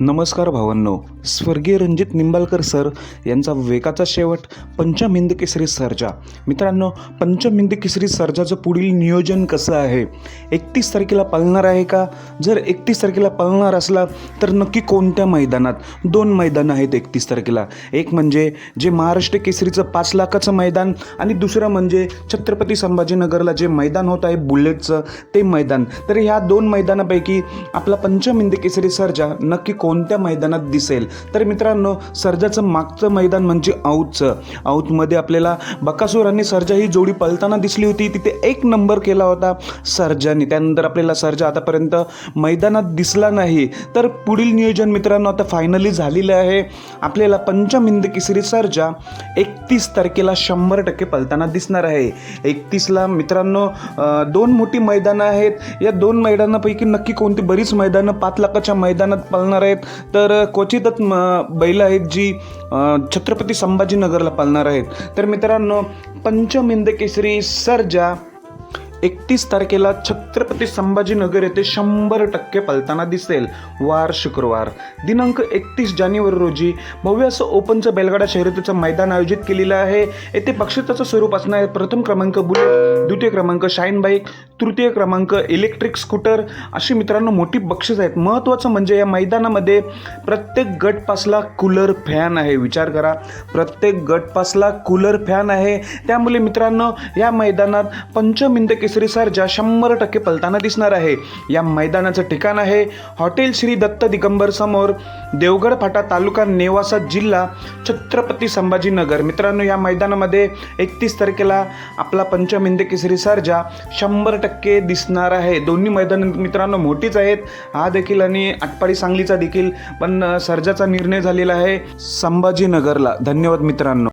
नमस्कार भावांनो. स्वर्गीय रणजित निंबाळकर सर यांचा वेगाचा शेवट पंचम हिंद केसरी सर्जा. मित्रांनो पंचम हिंद केसरी सर्जाचं पुढील नियोजन कसं आहे? एकतीस तारखेला पळणार आहे का? जर एकतीस तारखेला पळणार असला तर नक्की कोणत्या मैदानात? दोन मैदानं आहेत एकतीस तारखेला. एक म्हणजे जे महाराष्ट्र केसरीचं पाच लाखाचं मैदान आणि दुसरं म्हणजे छत्रपती संभाजीनगरला जे मैदान होत आहे बुलेटचं ते मैदान. तर ह्या दोन मैदानापैकी आपला पंचम हिंद केसरी सर्जा नक्की कोणत्या मैदानात दिसेल? तर मित्रांनो सर्जाचं मागचं मैदान म्हणजे औतचं औतमध्ये आपल्याला बकासूर आणि सर्जा ही जोडी पळताना दिसली होती. तिथे एक नंबर केला होता सर्जाने. त्यानंतर आपल्याला सर्जा आतापर्यंत मैदानात दिसला नाही. तर पुढील नियोजन मित्रांनो आता फायनली झालेलं आहे. आपल्याला पंचम किसरी सर्जा एकतीस तारखेला शंभर टक्के पळताना दिसणार आहे. एकतीसला मित्रांनो दोन मोठी मैदानं आहेत. या दोन मैदानापैकी नक्की कोणती बरीच मैदानं पाच लाखाच्या मैदानात पळणार आहेत. तर क्वचितच म बैलं आहेत जी छत्रपती संभाजीनगरला पालणार आहेत. तर मित्रांनो पंचमिंद केसरी सर्जा एकतीस तारखेला छत्रपती संभाजीनगर येथे शंभर टक्के पलताना दिसेल वार शुक्रवार. दिनांक एकतीस जानेवारी रोजी भव्य असं ओपनचं बैलगाडा शर्यतीचं मैदान आयोजित केलेलं आहे. येथे बक्षिसाचं स्वरूप असणार आहे प्रथम क्रमांक बुलेट द्वितीय क्रमांक शाईन बाईक तृतीय क्रमांक इलेक्ट्रिक स्कूटर. अशी मित्रांनो मोठी बक्षीस आहेत. महत्त्वाचं म्हणजे या मैदानामध्ये प्रत्येक गटपासला कूलर फॅन आहे. विचार करा प्रत्येक गटपासला कूलर फॅन आहे. त्यामुळे मित्रांनो या मैदानात पंचमिंद केसरी सर्जा शंभर टक्के पलताना दिसणार आहे या मैदानाचं ठिकाण आहे हॉटेल श्री दत्त दिगंबर समोर. देवगड फाटा तालुका नेवासा जिल्हा छत्रपती संभाजीनगर. मित्रांनो या मैदानामध्ये एकतीस तारखेला आपला पंचमिंद केसरी सर्जा शंभर टक्के दिसणार आहे. दोन्ही मैदान मित्रांनो मोठीच आहेत. हा देखील आणि आटपाडी सांगलीचा देखील पण सर्जाचा निर्णय झालेला आहे संभाजीनगरला. धन्यवाद मित्रांनो.